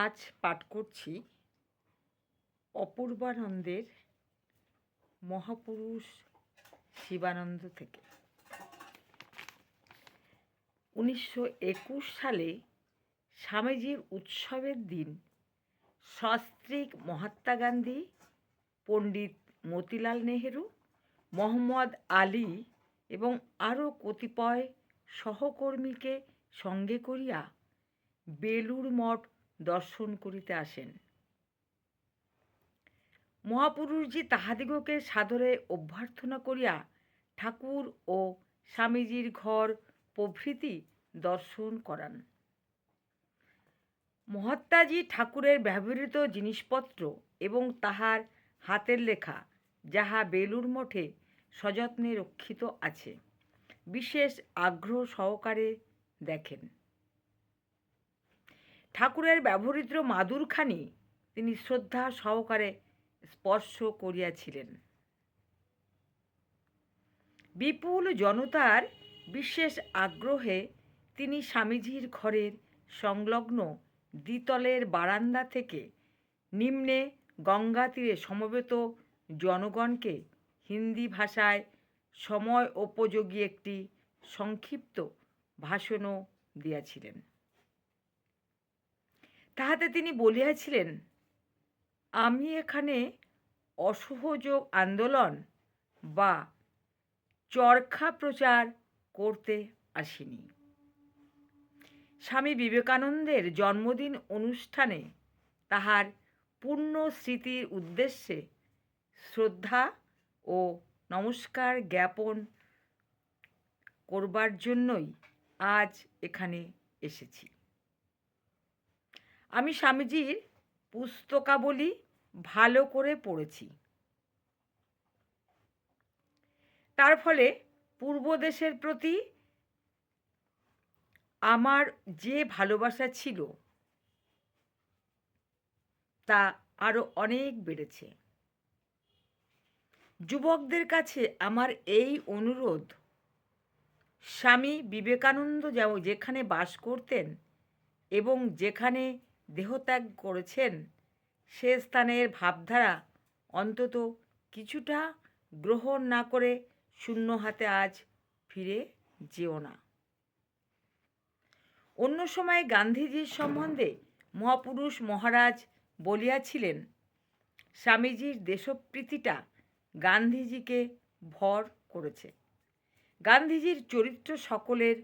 আজ পাঠ করছি অপূর্বানন্দের মহাপুরুষ শিবানন্দ থেকে। উনিশশো একুশ সালে স্বামীজির উৎসবের দিন সস্ত্রীক মহাত্মা গান্ধী, পণ্ডিত মতিলাল নেহেরু, মোহাম্মদ আলী এবং আরও কতিপয় সহকর্মীকে সঙ্গে করিয়া বেলুর মঠ দর্শন করিতে আসেন। মহাপুরুষজি তাহাদিগকে সাদরে অভ্যর্থনা করিয়া ঠাকুর ও স্বামীজির ঘর প্রভৃতি দর্শন করান। মহাত্মাজি ঠাকুরের ব্যবহৃত জিনিসপত্র এবং তাহার হাতের লেখা, যাহা বেলুর মঠে সযত্নে রক্ষিত আছে, বিশেষ আগ্রহ সহকারে দেখেন। ঠাকুরের ব্যবহৃত মাদুরখানি তিনি শ্রদ্ধা সহকারে স্পর্শ করিয়াছিলেন। বিপুল জনতার বিশেষ আগ্রহে তিনি স্বামীজির ঘরের সংলগ্ন দ্বিতলের বারান্দা থেকে নিম্নে গঙ্গা তীরে সমবেত জনগণকে হিন্দি ভাষায় সময় উপযোগী একটি সংক্ষিপ্ত ভাষণও দিয়াছিলেন। তাহাতে তিনি বলিয়াছিলেন, আমি এখানে অসহযোগ আন্দোলন বা চরখা প্রচার করতে আসিনি। স্বামী বিবেকানন্দের জন্মদিন অনুষ্ঠানে তাহার পূর্ণ স্মৃতির উদ্দেশ্যে শ্রদ্ধা ও নমস্কার জ্ঞাপন করবার জন্যই আজ এখানে এসেছি। আমি স্বামীজির পুস্তকাবলী ভালো করে পড়েছি। তার ফলে পূর্ব দেশের প্রতি আমার যে ভালোবাসা ছিল, তা আরও অনেক বেড়েছে। যুবকদের কাছে আমার এই অনুরোধ, স্বামী বিবেকানন্দ যেমন যেখানে বাস করতেন এবং যেখানে দেহত্যাগ করেছেন, সে স্থানের ভাবধারা অন্তত কিছুটা গ্রহণ না করে শূন্য হাতে আজ ফিরে যেও না। অন্য সময় গান্ধীজির সম্বন্ধে মহাপুরুষ মহারাজ বলিয়াছিলেন, স্বামীজির দেশপ্রীতিটা গান্ধীজিকে ভর করেছে। গান্ধীজির চরিত্র সকলের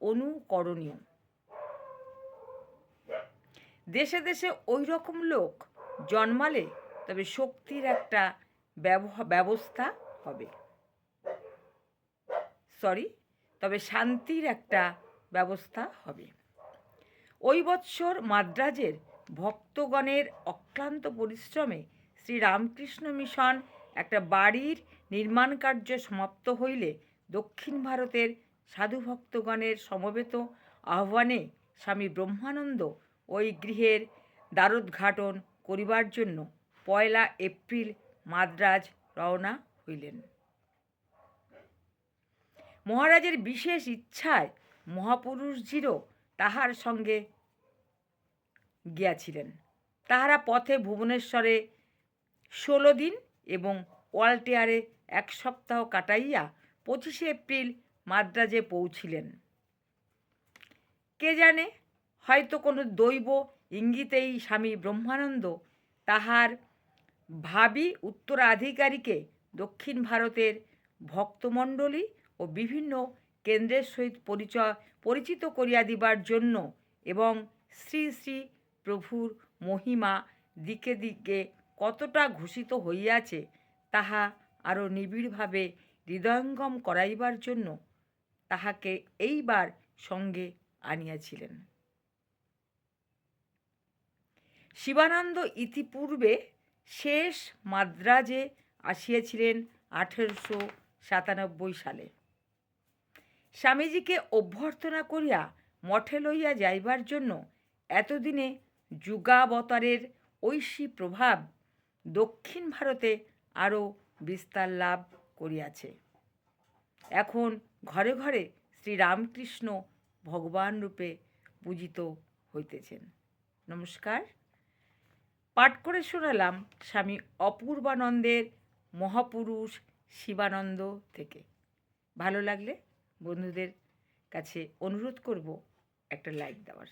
অনুকরণীয়। দেশে দেশে ওই রকম লোক জন্মালে তবে শক্তির একটা ব্যবস্থা হবে। সরি তবে শান্তির একটা ব্যবস্থা হবে। ওই বৎসর মাদ্রাজের ভক্তগণের অক্লান্ত পরিশ্রমে শ্রী রামকৃষ্ণ মিশন একটা বাড়ির নির্মাণ কার্য সমাপ্ত হইলে দক্ষিণ ভারতের সাধু ভক্তগণের সমবেত আহ্বানে স্বামী ব্রহ্মানন্দ ওই গৃহের দ্বারোদ্ঘাটন করিবার জন্য পয়লা এপ্রিল মাদ্রাজ রওনা হইলেন। মহারাজের বিশেষ ইচ্ছায় মহাপুরুষজিরও তাহার সঙ্গে গিয়াছিলেন। তাহারা পথে ভুবনেশ্বরে ষোলো দিন এবং ওয়ালটেয়ারে এক সপ্তাহ কাটাইয়া পঁচিশে এপ্রিল মাদ্রাজে পৌঁছিলেন। কে জানে হয়তো কোনো দৈব ইঙ্গিতেই স্বামী ব্রহ্মানন্দ তাহার ভাবি উত্তরাধিকারীকে দক্ষিণ ভারতের ভক্তমণ্ডলী ও বিভিন্ন কেন্দ্রের সহিত পরিচয়, পরিচিত করিয়া দিবার জন্য এবং শ্রী শ্রী প্রভুর মহিমা দিকে দিকে কতটা ঘোষিত হইয়াছে তাহা আরও নিবিড়ভাবে হৃদয়ঙ্গম করাইবার জন্য তাহাকে এইবার সঙ্গে আনিয়াছিলেন। শিবানন্দ ইতিপূর্বে শেষ মাদ্রাজে আসিয়াছিলেন আঠেরোশো সাতানব্বই সালে। স্বামীজিকে অভ্যর্থনা করিয়া মঠে লইয়া যাইবার জন্য এতদিনে যুগাবতারের ঐশী প্রভাব দক্ষিণ ভারতে আরও বিস্তার লাভ করিয়াছে। এখন ঘরে ঘরে শ্রীরামকৃষ্ণ ভগবান রূপে পূজিত হইতেছেন। নমস্কার। পাঠ করে শোনালাম স্বামী অপূর্বানন্দের মহাপুরুষ শিবানন্দ থেকে। ভালো লাগলে বন্ধুদের কাছে অনুরোধ করব একটা লাইক দেওয়ার।